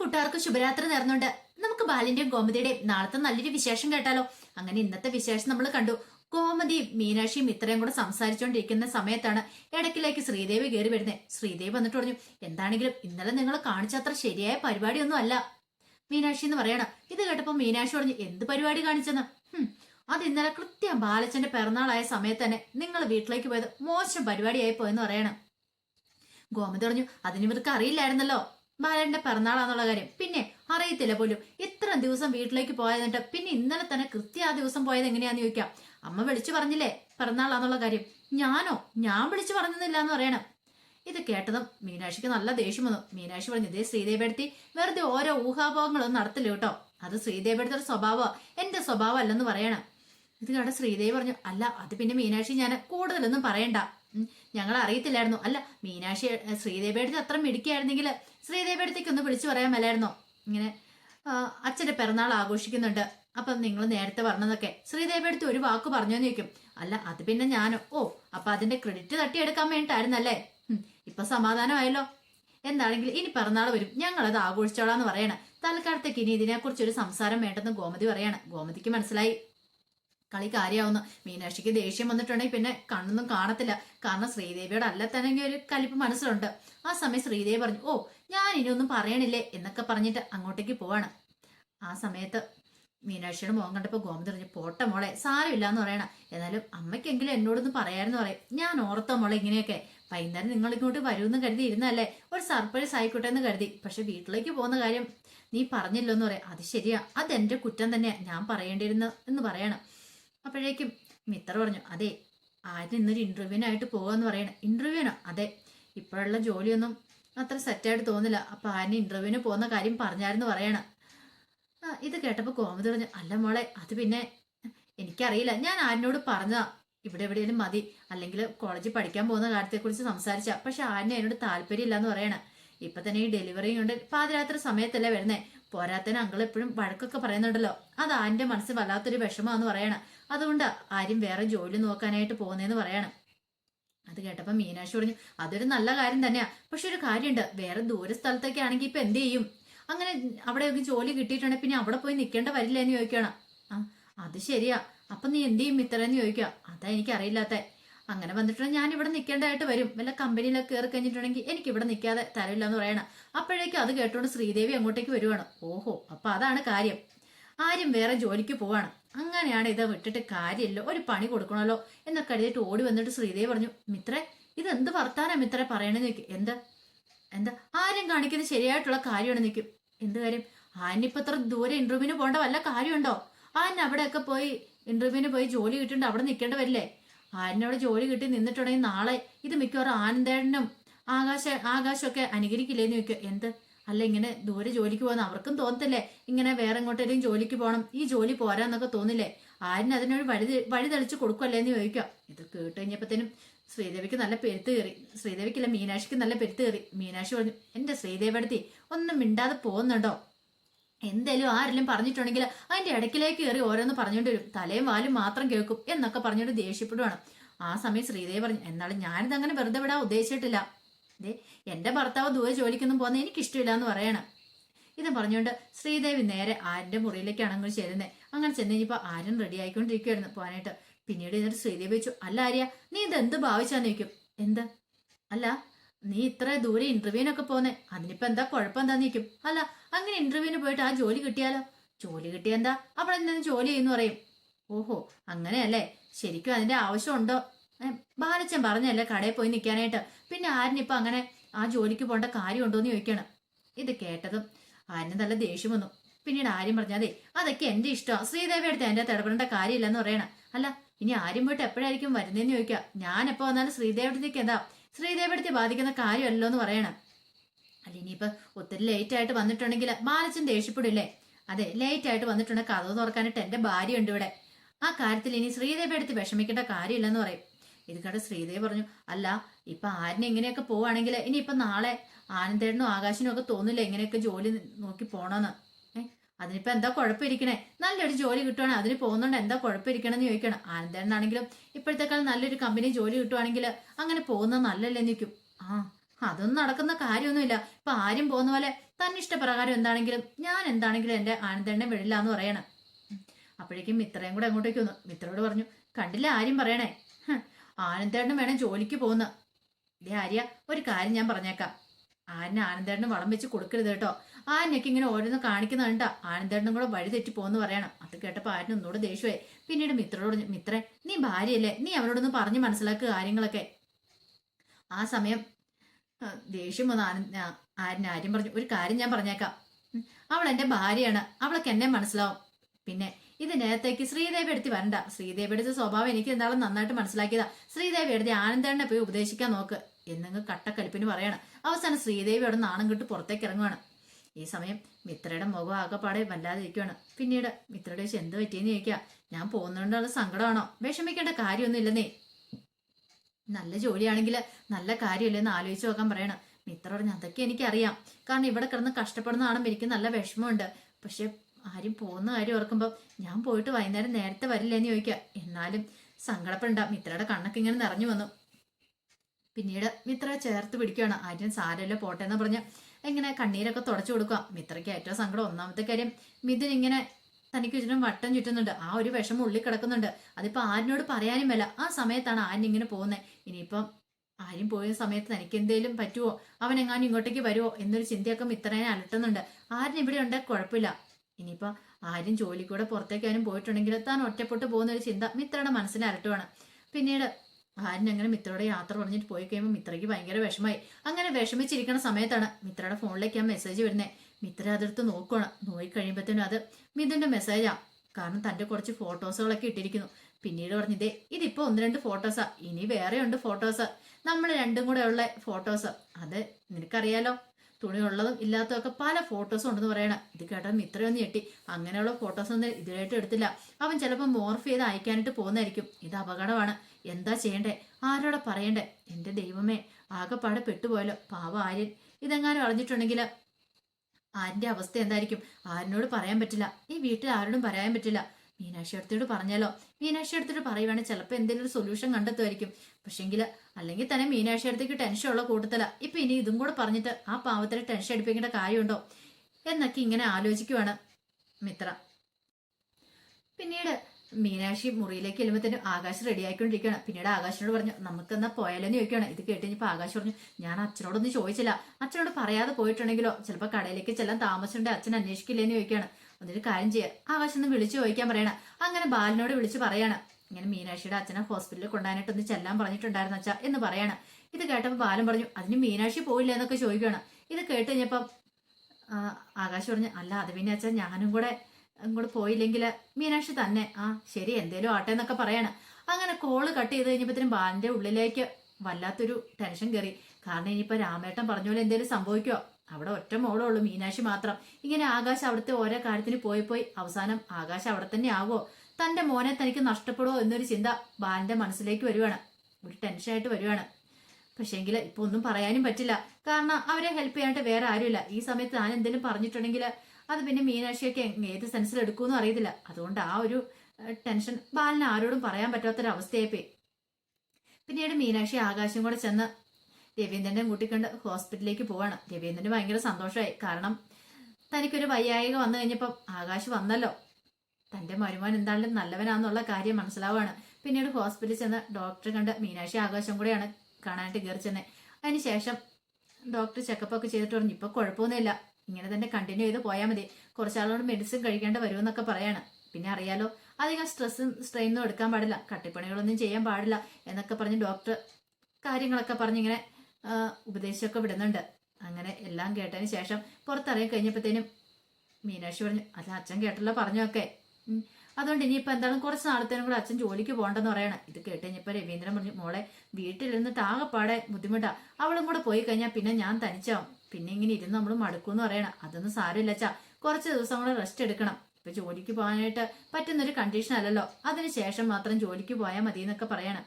കൂട്ടുകാർക്ക് ശുഭരാത്രി നേർന്നുണ്ട്. നമുക്ക് ബാലിന്റെയും ഗോമതിയുടെയും നാളത്തെ നല്ലൊരു വിശേഷം കേട്ടാലോ? അങ്ങനെ ഇന്നത്തെ വിശേഷം നമ്മൾ കണ്ടു. ഗോമതിയും മീനാക്ഷിയും ഇത്രയും കൂടെ സംസാരിച്ചുകൊണ്ടിരിക്കുന്ന സമയത്താണ് ഇടയ്ക്കിലേക്ക് ശ്രീദേവി കയറി വരുന്നത് ശ്രീദേവി വന്നിട്ട് പറഞ്ഞു എന്താണെങ്കിലും ഇന്നലെ നിങ്ങൾ കാണിച്ചത്ര ശരിയായ പരിപാടിയൊന്നും അല്ല. മീനാക്ഷി എന്ന് പറയണം. ഇത് കേട്ടപ്പോ മീനാക്ഷി പറഞ്ഞു എന്ത് പരിപാടി കാണിച്ചെന്ന്? അത് ഇന്നലെ കൃത്യം ബാലച്ചന്റെ പിറന്നാളായ സമയത്ത് തന്നെ നിങ്ങൾ വീട്ടിലേക്ക് പോയത് മോശം പരിപാടിയായി പോയെന്ന് പറയണം. ഗോമതി പറഞ്ഞു അതിന് ഇവർക്ക് അറിയില്ലായിരുന്നല്ലോ. ബാലന്റെ പിറന്നാളാന്നുള്ള കാര്യം. പിന്നെ അറിയത്തില്ല പോലും. ഇത്ര ദിവസം വീട്ടിലേക്ക് പോയതിട്ട് പിന്നെ ഇന്നലെ തന്നെ കൃത്യ ആ ദിവസം പോയത് എങ്ങനെയാന്ന് ചോദിക്കാം. അമ്മ വിളിച്ചു പറഞ്ഞില്ലേ പിറന്നാളാന്നുള്ള കാര്യം. ഞാനോ? ഞാൻ വിളിച്ചു പറഞ്ഞില്ല എന്ന് പറയണം. ഇത് കേട്ടതും മീനാക്ഷിക്ക് നല്ല ദേഷ്യം വന്നു. മീനാക്ഷി പറഞ്ഞു ഇതേ ശ്രീദേവിയെടുത്തി വെറുതെ ഓരോ ഊഹാഭോഗങ്ങളൊന്നും നടത്തില്ല കേട്ടോ. അത് ശ്രീദേവിയുടെ ഒരു സ്വഭാവം? എന്റെ സ്വഭാവം അല്ലെന്ന് പറയണം. ഇത് കേട്ട ശ്രീദേവി പറഞ്ഞു അല്ല അത് പിന്നെ മീനാക്ഷി ഞാൻ കൂടുതലൊന്നും പറയണ്ട. ഞങ്ങൾ അറിയത്തില്ലായിരുന്നു. അല്ല മീനാക്ഷി ശ്രീദേവിയുടെ അത്ര ശ്രീദേവിയടുത്തേക്ക് ഒന്ന് വിളിച്ചു പറയാൻ മേലായിരുന്നോ. ഇങ്ങനെ അച്ഛന്റെ പിറന്നാൾ ആഘോഷിക്കുന്നുണ്ട്. അപ്പം നിങ്ങൾ നേരത്തെ പറഞ്ഞതൊക്കെ ശ്രീദേവിയടുത്ത് ഒരു വാക്ക് പറഞ്ഞു ചോദിക്കും. അല്ല അത് പിന്നെ ഞാനോ? ഓ അപ്പൊ അതിന്റെ ക്രെഡിറ്റ് തട്ടിയെടുക്കാൻ വേണ്ടിയിട്ടായിരുന്നല്ലേ? ഇപ്പം ഇപ്പൊ സമാധാനമായല്ലോ. എന്താണെങ്കിൽ ഇനി പിറന്നാൾ വരും. ഞങ്ങളത് ആഘോഷിച്ചോളാന്ന് പറയണം. തൽക്കാലത്തേക്ക് ഇനി ഇതിനെക്കുറിച്ച് ഒരു സംസാരം വേണ്ടെന്ന് ഗോമതി പറയാണ്. ഗോമതിക്ക് മനസ്സിലായി. കളി കാര്യമാവുന്നു. മീനാക്ഷിക്ക് ദേഷ്യം വന്നിട്ടുണ്ടെങ്കിൽ പിന്നെ കണ്ണൊന്നും കാണത്തില്ല. കാരണം ശ്രീദേവിയോട് അല്ല തന്നെ ഒരു കലിപ്പ് മനസ്സിലുണ്ട്. ആ സമയം ശ്രീദേവി പറഞ്ഞു ഓ ഞാൻ ഇനി ഒന്നും പറയണില്ലേ എന്നൊക്കെ പറഞ്ഞിട്ട് അങ്ങോട്ടേക്ക് പോവാണ്. ആ സമയത്ത് മീനാക്ഷിയുടെ മുഖം കണ്ടപ്പോൾ ഗോമതി പറഞ്ഞു പോട്ടെ മോളെ സാരമില്ല എന്ന് പറയണം. എന്നാലും അമ്മയ്ക്കെങ്കിലും എന്നോടൊന്ന് പറയാമെന്ന് പറയും. ഞാൻ ഓർത്ത മോളെ ഇങ്ങനെയൊക്കെ. വൈകുന്നേരം നിങ്ങൾ ഇങ്ങോട്ട് വരുമെന്ന് കരുതി ഇരുന്നല്ലേ ഒരു സർപ്രൈസ് ആയിക്കോട്ടെ എന്ന് കരുതി. പക്ഷെ വീട്ടിലേക്ക് പോകുന്ന കാര്യം നീ പറഞ്ഞില്ലോ എന്ന് പറയാം. അത് ശരിയാ. അതെന്റെ കുറ്റം തന്നെയാ. ഞാൻ പറയേണ്ടിയിരുന്ന എന്ന് പറയണം. അപ്പോഴേക്കും മിത്ര പറഞ്ഞു അതെ ആരും ഇന്നൊരു ഇന്റർവ്യൂവിനായിട്ട് പോകാന്ന് പറയണം. ഇന്റർവ്യൂനോ അതെ. ഇപ്പോഴുള്ള ജോലിയൊന്നും അത്ര സെറ്റായിട്ട് തോന്നില്ല. അപ്പൊ ആനെ ഇന്റർവ്യൂവിന് പോകുന്ന കാര്യം പറഞ്ഞായിരുന്നു പറയണ. ഇത് കേട്ടപ്പോൾ കോമതി പറഞ്ഞു അല്ല മോളെ അത് പിന്നെ എനിക്കറിയില്ല. ഞാൻ ആനോട് പറഞ്ഞതാ. ഇവിടെ എവിടെയെങ്കിലും മതി. അല്ലെങ്കിൽ കോളേജിൽ പഠിക്കാൻ പോകുന്ന കാര്യത്തെക്കുറിച്ച് സംസാരിച്ച. പക്ഷെ ആരിനെ അതിനോട് താല്പര്യമില്ല എന്ന് പറയണ. ഇപ്പൊ തന്നെ ഈ ഡെലിവറി കൊണ്ട് പാതിരാത്രി സമയത്തല്ലേ വരുന്നേ. പോരാത്തന് അങ്കിൾ എപ്പോഴും വഴക്കൊക്കെ പറയുന്നുണ്ടല്ലോ. അത് ആന്റെ മനസ്സിൽ വല്ലാത്തൊരു വിഷമാന്ന് പറയണം. അതുകൊണ്ട് ആരും വേറെ ജോലി നോക്കാനായിട്ട് പോകുന്നതെന്ന് പറയണം. അത് കേട്ടപ്പോ മീനാക്ഷി പറഞ്ഞു അതൊരു നല്ല കാര്യം തന്നെയാ. പക്ഷെ ഒരു കാര്യമുണ്ട് വേറെ ദൂര സ്ഥലത്തൊക്കെ ആണെങ്കിൽ ഇപ്പൊ എന്ത് ചെയ്യും? അങ്ങനെ അവിടെയൊക്കെ ജോലി കിട്ടിയിട്ടുണ്ടെങ്കിൽ പിന്നെ അവിടെ പോയി നിൽക്കേണ്ട വരില്ല എന്ന് ചോദിക്കണം. ആ അത് ശരിയാ. അപ്പൊ നീ എന്ത് ചെയ്യും ഇത്ര എന്ന് ചോദിക്കുക അതാ എനിക്ക് അറിയില്ലാത്ത അങ്ങനെ വന്നിട്ടുണ്ടെങ്കിൽ ഞാൻ ഇവിടെ നിൽക്കേണ്ടതായിട്ട് വരും. വല്ല കമ്പനിയിലൊക്കെ കയറി കഴിഞ്ഞിട്ടുണ്ടെങ്കിൽ എനിക്ക് ഇവിടെ നിൽക്കാതെ തരവില്ല എന്ന് പറയണം. അപ്പോഴേക്കും അത് കേട്ടോണ്ട് ശ്രീദേവി അങ്ങോട്ടേക്ക് വരുവാണ്. ഓഹോ അപ്പൊ അതാണ് കാര്യം. ആരും വേറെ ജോലിക്ക് പോവാണ്. അങ്ങനെയാണ് ഇത് വിട്ടിട്ട് കാര്യമില്ല. ഒരു പണി കൊടുക്കണമല്ലോ എന്നൊക്കെ എഴുതിയിട്ട് ഓടി വന്നിട്ട് ശ്രീദേവി പറഞ്ഞു മിത്രേ ഇത് എന്ത് വർത്താനാ മിത്രേ പറയണെന്ന് നിൽക്കും എന്ത്? എന്താ? ആരും കാണിക്കുന്നത് ശരിയായിട്ടുള്ള കാര്യമാണ് നിൽക്കും എന്ത് കാര്യം? ആനിപ്പോ അത്ര ദൂരെ ഇന്റർവ്യൂവിന് പോകേണ്ട വല്ല കാര്യമുണ്ടോ? ആൻ അവിടെയൊക്കെ പോയി ഇന്റർവ്യൂവിന് പോയി ജോലി കിട്ടിണ്ട് അവിടെ നിൽക്കേണ്ട വരില്ലേ? ആനവിടെ ജോലി കിട്ടി നിന്നിട്ടുണ്ടെങ്കിൽ നാളെ ഇത് മിക്കവാറും ആനന്ദേടനും ആകാശ ആകാശമൊക്കെ അനുകരിക്കില്ലേന്ന് ചോദിക്കുക എന്ത്? അല്ല ഇങ്ങനെ ദൂരെ ജോലിക്ക് പോകുന്ന അവർക്കും തോന്നത്തില്ലേ? ഇങ്ങനെ വേറെ എങ്ങോട്ടേലും ജോലിക്ക് പോകണം ഈ ജോലി പോരാന്നൊക്കെ തോന്നില്ലേ? ആരും അതിനൊരു വഴി വഴി തെളിച്ച് കൊടുക്കുമല്ലേ എന്ന് ചോദിക്കാം. ഇത് കേട്ട് കഴിഞ്ഞപ്പോഴത്തേനും ശ്രീദേവിക്ക് നല്ല പെരുത്ത് കയറി. ശ്രീദേവിക്കല്ല മീനാക്ഷിക്ക് നല്ല പെരുത്ത് കയറി. മീനാക്ഷി പറഞ്ഞു എന്റെ ശ്രീദേവിയടുത്തി ഒന്നും മിണ്ടാതെ പോകുന്നുണ്ടോ? എന്തേലും ആരെല്ലാം പറഞ്ഞിട്ടുണ്ടെങ്കിൽ അതിന്റെ ഇടയ്ക്കിലേക്ക് കയറി ഓരോന്ന് പറഞ്ഞുകൊണ്ട് വരും. തലയും വാലും മാത്രം കേൾക്കും എന്നൊക്കെ പറഞ്ഞുകൊണ്ട് ദേഷ്യപ്പെടുവാണ്. ആ സമയം ശ്രീദേവി പറഞ്ഞു എന്നാലും ഞാനിത് അങ്ങനെ വെറുതെ വിടാൻ ഉദ്ദേശിച്ചിട്ടില്ല. ദേ എന്റെ ഭർത്താവ് ദൂരെ ജോലിക്കൊന്നും പോകുന്ന എനിക്കിഷ്ടമില്ല എന്ന് പറയണം. ഇത് പറഞ്ഞുകൊണ്ട് ശ്രീദേവി നേരെ ആരുടെ മുറിയിലേക്കാണ് അങ്ങോട്ട് ചെല്ലുന്നത് അങ്ങനെ ചെന്ന് കഴിഞ്ഞപ്പോൾ ആര്യൻ റെഡി ആയിക്കൊണ്ടിരിക്കുകയായിരുന്നു പോകാനായിട്ട് പിന്നീട് എന്നിട്ട് ശ്രീദേവി വെച്ചു അല്ല ആര്യ നീ ഇത് എന്ത് ഭാവിച്ചാന്ന് ചോദിക്കും? എന്ത്? അല്ല നീ ഇത്ര ദൂരെ ഇന്റർവ്യൂവിനൊക്കെ പോന്നെ. അതിനിപ്പോ എന്താ കുഴപ്പം എന്താന്ന് നിൽക്കും അല്ല അങ്ങനെ ഇന്റർവ്യൂവിന് പോയിട്ട് ആ ജോലി കിട്ടിയാലോ? ജോലി കിട്ടിയ എന്താ? അവിടെ നിന്ന് ജോലി ചെയ്യുന്നു പറയും. ഓഹോ അങ്ങനെയല്ലേ? ശരിക്കും അതിന്റെ ആവശ്യമുണ്ടോ? ബാലച്ചൻ പറഞ്ഞല്ലേ കടയിൽ പോയി നിൽക്കാനായിട്ട്? പിന്നെ ആരിനിപ്പോ അങ്ങനെ ആ ജോലിക്ക് പോകേണ്ട കാര്യമുണ്ടോ എന്ന് ചോദിക്കണം. ഇത് കേട്ടതും ആരിന് നല്ല ദേഷ്യം വന്നു. പിന്നീട് ആര്യം പറഞ്ഞാതെ അതൊക്കെ എന്റെ ഇഷ്ടമാണ് ശ്രീദേവി അടുത്ത് എന്റെ തിടപെടേണ്ട കാര്യമില്ലെന്ന് പറയണം. അല്ല ഇനി ആര്യം പോയിട്ട് എപ്പോഴായിരിക്കും വരുന്നതെന്ന് ചോദിക്കുക ഞാൻ എപ്പോ വന്നാലും ശ്രീദേവി അടുത്തേക്ക് എന്താ? ശ്രീദേവി അടുത്ത് ബാധിക്കുന്ന കാര്യമല്ലോ എന്ന് പറയണം. അല്ല ഇനിയിപ്പോ ഒത്തിരി ലേറ്റ് ആയിട്ട് വന്നിട്ടുണ്ടെങ്കിൽ ബാലച്ചൻ ദേഷ്യപ്പെടില്ലേ? അതെ ലേറ്റ് ആയിട്ട് വന്നിട്ടുണ്ടെങ്കിൽ കഥ തുറക്കാനായിട്ട് എന്റെ ഭാര്യ ഉണ്ട് ഇവിടെ. ആ കാര്യത്തിൽ ഇനി ശ്രീദേവി അടുത്ത് വിഷമിക്കേണ്ട കാര്യമില്ലെന്ന് പറയും. ഇത് കണ്ട് ശ്രീദേവി പറഞ്ഞു അല്ല ഇപ്പൊ ആരിനെ ഇങ്ങനെയൊക്കെ പോവാണെങ്കിൽ ഇനി ഇപ്പൊ നാളെ ആനന്ദേടനും ആകാശിനും ഒക്കെ തോന്നില്ല എങ്ങനെയൊക്കെ ജോലി നോക്കി പോണോന്ന്? അതിനിപ്പോ എന്താ കുഴപ്പമിരിക്കണേ? നല്ലൊരു ജോലി കിട്ടുവാണെങ്കിൽ അതിന് പോകുന്നുണ്ട് എന്താ കുഴപ്പമിരിക്കണമെന്ന് ചോദിക്കണം. ആനന്ദേടനാണെങ്കിലും ഇപ്പോഴത്തേക്കാൾ നല്ലൊരു കമ്പനി ജോലി കിട്ടുവാണെങ്കിൽ അങ്ങനെ പോകുന്നത് നല്ലല്ലേ നിൽക്കും ആ അതൊന്നും നടക്കുന്ന കാര്യമൊന്നുമില്ല. ഇപ്പൊ ആരും പോകുന്ന പോലെ തന്നിഷ്ടപ്രകാരം എന്താണെങ്കിലും ഞാൻ എന്താണെങ്കിലും എന്റെ ആനന്ദേണ്ണെ വിടില്ല എന്ന് പറയണം അപ്പോഴേക്കും മിത്രയും കൂടെ അങ്ങോട്ടേക്ക് വന്നു. മിത്രയോട് പറഞ്ഞു കണ്ടില്ല ആരും പറയണേ. ആനന്ദേട്ടനും വേണം ജോലിക്ക് പോകുന്ന ഇതേ ആര്യ ഒരു കാര്യം ഞാൻ പറഞ്ഞേക്കാം. ആന ആനന്ദേട്ടന് വളം വെച്ച് കൊടുക്കരുത് കേട്ടോ. ആനയ്ക്ക് ഇങ്ങനെ ഓരോന്ന് കാണിക്കുന്ന കണ്ടാ ആനന്ദേട്ടനും കൂടെ വഴി തെറ്റി പോകുന്നു പറയണം. അത് കേട്ടപ്പോൾ ആരും ഒന്നുകൂടെ ദേഷ്യമായി. പിന്നീട് മിത്രോട് മിത്രേ നീ ഭാര്യയല്ലേ? നീ അവനോടൊന്ന് പറഞ്ഞ് മനസ്സിലാക്കുക കാര്യങ്ങളൊക്കെ. ആ സമയം ദേഷ്യം വന്ന് ആനന്ദ ആ, ആര്യൻ ആര്യം പറഞ്ഞു. ഒരു കാര്യം ഞാൻ പറഞ്ഞേക്കാം. അവൾ എന്റെ ഭാര്യയാണ്. അവൾക്ക് എന്നെ മനസ്സിലാവും. പിന്നെ ഇതിനകത്തേക്ക് ശ്രീദേവി എടുത്ത് വരണ്ട. ശ്രീദേവി എടുത്ത സ്വഭാവം എനിക്ക് എന്താണെന്ന് നന്നായിട്ട് മനസ്സിലാക്കിയതാ. ശ്രീദേവി എടുത്ത് ആനന്ദേണ്ണെ പോയി ഉപദേശിക്കാൻ നോക്ക്. എന്നങ്ങ് കട്ടക്കലിപ്പിന് പറയണം. അവസാനം ശ്രീദേവി അവിടെ നാണം കിട്ട് പുറത്തേക്ക് ഇറങ്ങുവാണ്. ഈ സമയം മിത്രയുടെ മുഖം ആകെപ്പാടെ വല്ലാതെ ഇരിക്കുവാണ് പിന്നീട് മിത്രയുടെ വെച്ച് എന്ത് പറ്റിയെന്ന് ചോദിക്കുക ഞാൻ പോകുന്നതുകൊണ്ടുള്ള സങ്കടമാണോ? വിഷമിക്കേണ്ട കാര്യമൊന്നും ഇല്ലെന്നേ. നല്ല ജോലിയാണെങ്കിൽ നല്ല കാര്യമില്ലെന്ന് ആലോചിച്ച് നോക്കാൻ പറയണം. മിത്ര പറഞ്ഞു അതൊക്കെ എനിക്കറിയാം. കാരണം ഇവിടെ കിടന്ന് കഷ്ടപ്പെടുന്ന കാണുമ്പോൾ എനിക്ക് നല്ല വിഷമമുണ്ട്. പക്ഷെ ആരും പോകുന്ന കാര്യം ഓർക്കുമ്പോൾ ഞാൻ പോയിട്ട് വൈകുന്നേരം നേരത്തെ വരില്ല എന്ന് ചോദിക്കുക എന്നാലും സങ്കടപ്പെടണ്ട. മിത്രയുടെ കണ്ണൊക്കെ ഇങ്ങനെ നിറഞ്ഞു വന്നു. പിന്നീട് മിത്ര ചേർത്ത് പിടിക്കുകയാണ് ആര്യം സാരമില്ല പോട്ടെ എന്ന് പറഞ്ഞ് ഇങ്ങനെ കണ്ണീരൊക്കെ തുടച്ചു കൊടുക്കുക. മിത്രയ്ക്ക് ഏറ്റവും സങ്കടം ഒന്നാമത്തെ കാര്യം മിഥുൻ ഇങ്ങനെ തനിക്ക് ചുറ്റും വട്ടം ചുറ്റുന്നുണ്ട്. ആ ഒരു വിഷമം ഉള്ളിൽ കിടക്കുന്നുണ്ട്. അതിപ്പോ ആരിനോട് പറയാനും വല്ല ആ സമയത്താണ് ആര്യൻ ഇങ്ങനെ പോകുന്നത് ഇനിയിപ്പം ആരും പോയ സമയത്ത് തനിക്ക് എന്തെങ്കിലും പറ്റുമോ അവൻ എങ്ങാനും ഇങ്ങോട്ടേക്ക് വരുമോ എന്നൊരു ചിന്തയൊക്കെ മിത്രനെ അലട്ടുന്നുണ്ട്. ആര്യൻ ഇവിടെ ഉണ്ട്. കുഴപ്പമില്ല. ഇനിയിപ്പോ ആരും ജോലി ജോലിക്കൂടെ പുറത്തേക്കാനും പോയിട്ടുണ്ടെങ്കിൽ താൻ ഒറ്റപ്പെട്ട് പോകുന്ന ഒരു ചിന്ത മിത്രയുടെ മനസ്സിനെ അരട്ടുവാണ് പിന്നീട് ആരും അങ്ങനെ മിത്രയുടെ യാത്ര പറഞ്ഞിട്ട് പോയി കഴിയുമ്പോൾ മിത്രയ്ക്ക് ഭയങ്കര വിഷമായി അങ്ങനെ വിഷമിച്ചിരിക്കുന്ന സമയത്താണ് മിത്രയുടെ ഫോണിലേക്ക് ആ മെസ്സേജ് വരുന്നത് മിത്ര അതെടുത്ത് നോക്കുകയാണ് നോക്കി കഴിയുമ്പോഴത്തേനും അത് മിഥുന്റെ മെസ്സേജാണ് കാരണം തന്റെ കുറച്ച് ഫോട്ടോസുകളൊക്കെ ഇട്ടിരിക്കുന്നു. പിന്നീട് പറഞ്ഞതേ ഇതിപ്പോ ഒന്ന് രണ്ട് ഫോട്ടോസാ ഇനി വേറെ ഉണ്ട് ഫോട്ടോസ് നമ്മൾ രണ്ടും കൂടെ ഉള്ള ഫോട്ടോസ് അത് നിനക്കറിയാലോ? തുണി ഉള്ളതും ഇല്ലാത്തതൊക്കെ പല ഫോട്ടോസും ഉണ്ടെന്ന് പറയണം. ഇത് കേട്ടവൻ ഇത്രയൊന്നും ഞെട്ടി. അങ്ങനെയുള്ള ഫോട്ടോസ് ഒന്നും ഇതിലായിട്ട് എടുത്തില്ല. അവൻ ചിലപ്പോൾ മോർഫ് ചെയ്ത് അയക്കാനായിട്ട് പോകുന്നതായിരിക്കും. ഇത് അപകടമാണ്. എന്താ ചെയ്യണ്ടേ? ആരോടെ പറയണ്ടേ? എന്റെ ദൈവമേ ആകെപ്പാടെ പെട്ടുപോയല്ലോ. പാവ ആര്യൻ. ഇതെങ്ങാനും അറിഞ്ഞിട്ടുണ്ടെങ്കിൽ ആരിന്റെ അവസ്ഥ എന്തായിരിക്കും? ആരിനോട് പറയാൻ പറ്റില്ല. ഈ വീട്ടിൽ ആരോടും പറയാൻ പറ്റില്ല. മീനാക്ഷി അടുത്തോട് പറഞ്ഞാലോ? മീനാക്ഷി അടുത്തോട് പറയുവാണെങ്കിൽ ചിലപ്പോൾ എന്തെങ്കിലും ഒരു സൊല്യൂഷൻ കണ്ടെത്തുമായിരിക്കും പക്ഷെങ്കിൽ അല്ലെങ്കിൽ തന്നെ മീനാക്ഷി അടുത്തേക്ക് ടെൻഷൻ ഉള്ള കൂട്ടത്തില. ഇപ്പൊ ഇനി ഇതും കൂടെ പറഞ്ഞിട്ട് ആ പാവത്തിനെ ടെൻഷൻ എടുപ്പിക്കേണ്ട കാര്യമുണ്ടോ? എന്നൊക്കെ ഇങ്ങനെ ആലോചിക്കുവാണ് മിത്ര. പിന്നീട് മീനാക്ഷി മുറിയിലേക്ക് ചെല്ലുമ്പോഴത്തേനും ആകാശ് റെഡി ആയിക്കൊണ്ടിരിക്കുകയാണ്. പിന്നീട് ആകാശിനോട് പറഞ്ഞു നമുക്ക് എന്നാ പോയാലോന്ന് ചോദിക്കുകയാണ്. ഇത് കേട്ട് ആകാശ് പറഞ്ഞു ഞാൻ അച്ഛനോടൊന്നും ചോദിച്ചില്ല. അച്ഛനോട് പറയാതെ പോയിട്ടുണ്ടെങ്കിലോ? ചിലപ്പോൾ കടയിലേക്ക് ചെല്ലാൻ താമസിച്ചുണ്ടെങ്കിൽ അച്ഛൻ അന്വേഷിക്കില്ലേന്ന് ചോദിക്കുകയാണ്. എന്നിട്ട് കാര്യം ചെയ്യാം. ആകാശം ഒന്ന് വിളിച്ചു ചോദിക്കാൻ പറയണം. അങ്ങനെ ബാലിനോട് വിളിച്ച് പറയാണ്. ഇങ്ങനെ മീനാക്ഷിയുടെ അച്ഛനെ ഹോസ്പിറ്റലിൽ കൊണ്ടുപോകാനായിട്ട് ഒന്ന് ചെല്ലാൻ പറഞ്ഞിട്ടുണ്ടായിരുന്നു അച്ഛാ എന്ന് പറയാണ്. ഇത് കേട്ടപ്പോൾ ബാലൻ പറഞ്ഞു അതിന് മീനാക്ഷി പോയില്ല എന്നൊക്കെ ചോദിക്കുകയാണ്. ഇത് കേട്ട് കഴിഞ്ഞപ്പം ആകാശ് പറഞ്ഞു അല്ല അത് പിന്നെ അച്ഛൻ ഞാനും കൂടെ ഇങ്ങോട്ട് പോയില്ലെങ്കിൽ മീനാക്ഷി തന്നെ. ആ ശരി എന്തേലും ആട്ടെ എന്നൊക്കെ പറയാണ്. അങ്ങനെ കോൾ കട്ട് ചെയ്ത് കഴിഞ്ഞപ്പോഴത്തേനും ബാലിന്റെ ഉള്ളിലേക്ക് വല്ലാത്തൊരു ടെൻഷൻ കയറി. കാരണം ഇനിയിപ്പോ രാമേട്ടൻ പറഞ്ഞ പോലെ എന്തേലും സംഭവിക്കോ അവിടെ ഒറ്റ മോളേ ഉള്ളൂ മീനാക്ഷി മാത്രം. ഇങ്ങനെ ആകാശ് അവിടുത്തെ ഓരോ കാര്യത്തിന് പോയി പോയി. അവസാനം ആകാശ് അവിടെ തന്നെ ആവോ തന്റെ മോനെ തനിക്ക് നഷ്ടപ്പെടുമോ എന്നൊരു ചിന്ത ബാലന്റെ മനസ്സിലേക്ക് വരുവാണ്. ഒരു ടെൻഷനായിട്ട് വരുവാണ്. പക്ഷേങ്കിൽ ഇപ്പൊ ഒന്നും പറയാനും പറ്റില്ല. കാരണം അവരെ ഹെൽപ്പ് ചെയ്യാനായിട്ട് വേറെ ആരുമില്ല. ഈ സമയത്ത് ഞാൻ എന്തെങ്കിലും പറഞ്ഞിട്ടുണ്ടെങ്കിൽ അത് പിന്നെ മീനാക്ഷിയൊക്കെ ഏത് സെൻസിൽ എടുക്കുമെന്നും അറിയത്തില്ല. അതുകൊണ്ട് ആ ഒരു ടെൻഷൻ ബാലിന് ആരോടും പറയാൻ പറ്റാത്തൊരവസ്ഥയായിപ്പോയി. പിന്നീട് മീനാക്ഷി ആകാശം കൂടെ ചെന്ന് രവീന്ദ്രനെ കൂട്ടിക്കൊണ്ട് ഹോസ്പിറ്റലിലേക്ക് പോവാണ്. രവീന്ദ്രന് ഭയങ്കര സന്തോഷമായി. കാരണം തനിക്കൊരു വയ്യായിക വന്നു കഴിഞ്ഞപ്പം ആകാശ് വന്നല്ലോ. തന്റെ മരുമോൻ എന്താണെങ്കിലും നല്ലവനാന്നുള്ള കാര്യം മനസ്സിലാവുകയാണ്. പിന്നീട് ഹോസ്പിറ്റലിൽ ചെന്ന് ഡോക്ടറെ കണ്ട് മീനാക്ഷി ആകാശം കൂടെയാണ് കാണാനായിട്ട് കയറി ചെന്നെ. അതിനുശേഷം ഡോക്ടർ ചെക്കപ്പ് ഒക്കെ ചെയ്തിട്ട് പറഞ്ഞു ഇപ്പൊ കുഴപ്പമൊന്നുമില്ല. ഇങ്ങനെ തന്നെ കണ്ടിന്യൂ ചെയ്ത് പോയാൽ മതി. കുറച്ചാളോട് മെഡിസിൻ കഴിക്കേണ്ട വരുമെന്നൊക്കെ പറയാണ്. പിന്നെ അറിയാലോ അധികം സ്ട്രെസ്സും സ്ട്രെയിനും എടുക്കാൻ പാടില്ല. കട്ടിപ്പണികളൊന്നും ചെയ്യാൻ പാടില്ല എന്നൊക്കെ പറഞ്ഞ് ഡോക്ടർ കാര്യങ്ങളൊക്കെ പറഞ്ഞിങ്ങനെ ഉപദേശമൊക്കെ വിടുന്നുണ്ട്. അങ്ങനെ എല്ലാം കേട്ടതിന് ശേഷം പുറത്തിറങ്ങി കഴിഞ്ഞപ്പോഴത്തേനും മീനാക്ഷി പറഞ്ഞു അത് അച്ഛൻ കേട്ടല്ലോ പറഞ്ഞൊക്കെ. അതുകൊണ്ട് ഇനിയിപ്പോൾ എന്തായാലും കുറച്ച് നാളത്തേനും കൂടെ അച്ഛൻ ജോലിക്ക് പോകണ്ടെന്ന് പറയണം. ഇത് കേട്ട് കഴിഞ്ഞപ്പോൾ രവീന്ദ്രൻ പറഞ്ഞു മോളെ വീട്ടിലിരുന്നിട്ട് ആകെപ്പാടെ ബുദ്ധിമുട്ടാണ് അവളും കൂടെ പോയി കഴിഞ്ഞാൽ പിന്നെ ഞാൻ തനിച്ചാവും. പിന്നെ ഇങ്ങനെ ഇരുന്ന് നമ്മൾ മടുക്കുമെന്ന് പറയണം. അതൊന്നും സാരമില്ല അച്ഛാ. കുറച്ച് ദിവസം കൂടെ റെസ്റ്റ് എടുക്കണം. ഇപ്പൊ ജോലിക്ക് പോകാനായിട്ട് പറ്റുന്നൊരു കണ്ടീഷൻ അല്ലല്ലോ. അതിനുശേഷം മാത്രം ജോലിക്ക് പോയാൽ മതി എന്നൊക്കെ പറയണം.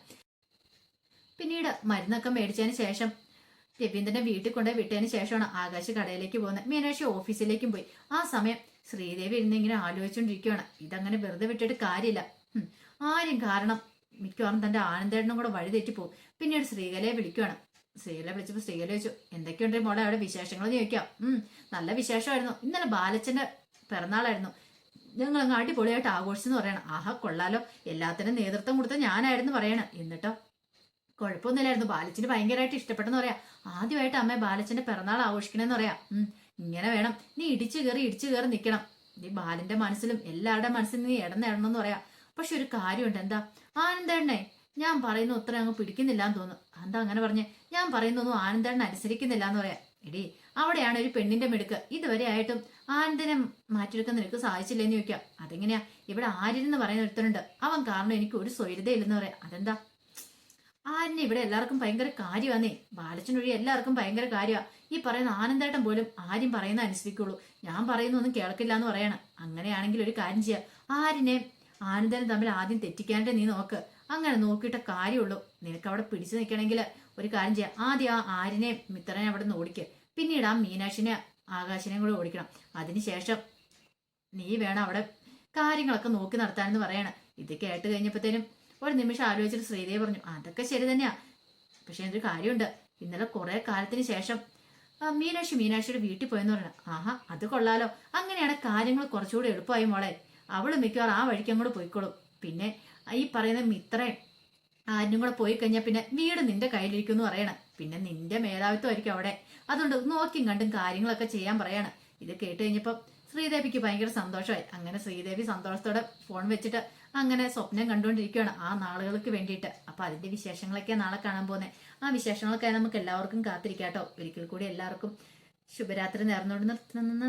പിന്നീട് മരുന്നൊക്കെ മേടിച്ചതിന് ശേഷം രവീന്ദ്രനെ വീട്ടിൽ കൊണ്ടുപോയി വിട്ടതിന് ശേഷമാണ് ആകാശ് കടയിലേക്ക് പോകുന്നത്. മീനാക്ഷി ഓഫീസിലേക്കും പോയി. ആ സമയം ശ്രീദേവി ഇരുന്ന് ഇങ്ങനെ ആലോചിച്ചുകൊണ്ടിരിക്കുകയാണ്. ഇതങ്ങനെ വെറുതെ വിട്ടിട്ട് കാര്യമില്ല. ആരും കാരണം മിക്കവാറും തന്റെ ആനന്ദേടനും കൂടെ വഴി പോകും. പിന്നീട് ശ്രീകലയെ വിളിക്കുകയാണ്. ശ്രീകല വിളിച്ചപ്പോൾ ശ്രീകല ചോദിച്ചു എന്തൊക്കെയുണ്ട് മോളെ? അവിടെ വിശേഷങ്ങളെന്ന് ചോദിക്കാം. ഉം നല്ല വിശേഷമായിരുന്നു. ഇന്നലെ ബാലച്ചന്റെ പിറന്നാളായിരുന്നു. ഞങ്ങൾ അങ്ങ് അടിപൊളിയായിട്ട് ആഘോഷിച്ചെന്ന് പറയണം. ആഹാ കൊള്ളാലോ. എല്ലാത്തിനും നേതൃത്വം കൊടുത്ത ഞാനായിരുന്നു പറയണം. എന്നിട്ടോ? കുഴപ്പമൊന്നുമില്ലായിരുന്നു. ബാലച്ചന് ഭയങ്കരമായിട്ട് ഇഷ്ടപ്പെട്ടെന്ന് പറയാം. ആദ്യമായിട്ട് അമ്മ ബാലച്ചന്റെ പിറന്നാൾ ആഘോഷിക്കണമെന്ന് പറയാം. ഇങ്ങനെ വേണം. നീ ഇടിച്ചു കയറി ഇടിച്ചു കയറി നിൽക്കണം നീ ബാലന്റെ മനസ്സിലും എല്ലാവരുടെ മനസ്സിലും നീ ഇടന്നിടണമെന്ന് പറയാം. പക്ഷെ ഒരു കാര്യമുണ്ട്. എന്താ? ആനന്ദേണ്ണേ ഞാൻ പറയുന്ന ഉത്തരം അങ്ങ് പിടിക്കുന്നില്ല എന്ന് തോന്നുന്നു. എന്താ അങ്ങനെ പറഞ്ഞേ? ഞാൻ പറയുന്നൊന്നും ആനന്ദേണ്ണ അനുസരിക്കുന്നില്ല എന്ന് പറയാം. എടി അവിടെയാണ് ഒരു പെണ്ണിന്റെ മിടുക്ക്. ഇതുവരെ ആയിട്ടും ആനന്ദനെ മാറ്റിയെടുക്കാൻ നിനക്ക് സാധിച്ചില്ലെന്ന് ചോദിക്കാം. അതെങ്ങനെയാ? ഇവിടെ ആര്യനെന്ന് പറയുന്ന ഒരുത്തനുണ്ട്. അവൻ കാരണം എനിക്ക് ഒരു സ്വൈര്യതയില്ലെന്ന് പറയാം. അതെന്താ? ആര്യനെ ഇവിടെ എല്ലാവർക്കും ഭയങ്കര കാര്യമാന്നേ. ബാലച്ചനൊഴി എല്ലാവർക്കും ഭയങ്കര കാര്യമാണ് ഈ പറയുന്ന ആനന്ദേട്ടൻ പോലും ആരും പറയുന്ന അനുസരിക്കുള്ളൂ. ഞാൻ പറയുന്നൊന്നും കേൾക്കില്ല എന്ന് പറയണം. അങ്ങനെയാണെങ്കിൽ ഒരു കാര്യം ചെയ്യാം. ആരിനെ? ആനന്ദനും തമ്മിൽ ആദ്യം തെറ്റിക്കാനായിട്ട് നീ നോക്ക്. അങ്ങനെ നോക്കിയിട്ട കാര്യമുള്ളൂ. നിനക്ക് അവിടെ പിടിച്ചു നിൽക്കണമെങ്കിൽ ഒരു കാര്യം ചെയ്യാം. ആദ്യം ആ ആരിനെ മിത്രനെ അവിടെ നിന്ന് ഓടിക്കുക പിന്നീട് ആ മീനാക്ഷിനെ ആകാശിനെയും കൂടെ ഓടിക്കണം. അതിനുശേഷം നീ വേണം അവിടെ കാര്യങ്ങളൊക്കെ നോക്കി നടത്താനെന്ന് പറയണം. ഇത് കേട്ട് കഴിഞ്ഞപ്പോഴത്തേനും ഒരു നിമിഷം ആലോചിച്ചിട്ട് ശ്രീദേവി പറഞ്ഞു അതൊക്കെ ശരി തന്നെയാ. പക്ഷെ എന്തൊരു കാര്യമുണ്ട്. ഇന്നലെ കുറെ കാലത്തിന് ശേഷം മീനാക്ഷി മീനാക്ഷിയുടെ വീട്ടിൽ പോയെന്ന് പറഞ്ഞു. ആഹാ അത് കൊള്ളാലോ. അങ്ങനെയാണ് കാര്യങ്ങൾ കുറച്ചുകൂടി എളുപ്പമായി മോളെ. അവൾ മിക്കവാറും ആ വഴിക്ക് അങ്ങോട്ട് പോയിക്കോളും. പിന്നെ ഈ പറയുന്ന മിത്രയും ആരും കൂടെ പോയി കഴിഞ്ഞാൽ പിന്നെ വീട് നിന്റെ കയ്യിലിരിക്കും എന്ന് പറയണം. പിന്നെ നിന്റെ മേധാവിത്വമായിരിക്കും അവിടെ. അതുകൊണ്ട് നോക്കിയും കണ്ടും കാര്യങ്ങളൊക്കെ ചെയ്യാൻ പറയാണ്. ഇത് കേട്ട് കഴിഞ്ഞപ്പോൾ ശ്രീദേവിക്ക് ഭയങ്കര സന്തോഷമായി. അങ്ങനെ ശ്രീദേവി സന്തോഷത്തോടെ ഫോൺ വെച്ചിട്ട് അങ്ങനെ സ്വപ്നം കണ്ടുകൊണ്ടിരിക്കുകയാണ് ആ നാളുകൾക്ക് വേണ്ടിയിട്ട്. അപ്പൊ അതിന്റെ വിശേഷങ്ങളൊക്കെ നാളെ കാണാൻ പോകുന്നത് ആ വിശേഷങ്ങളൊക്കെ നമുക്ക് എല്ലാവർക്കും കാത്തിരിക്കാട്ടോ. ഒരിക്കൽ കൂടി എല്ലാവർക്കും ശുഭരാത്രി നേർന്നുകൊണ്ട് നിർത്തുന്ന.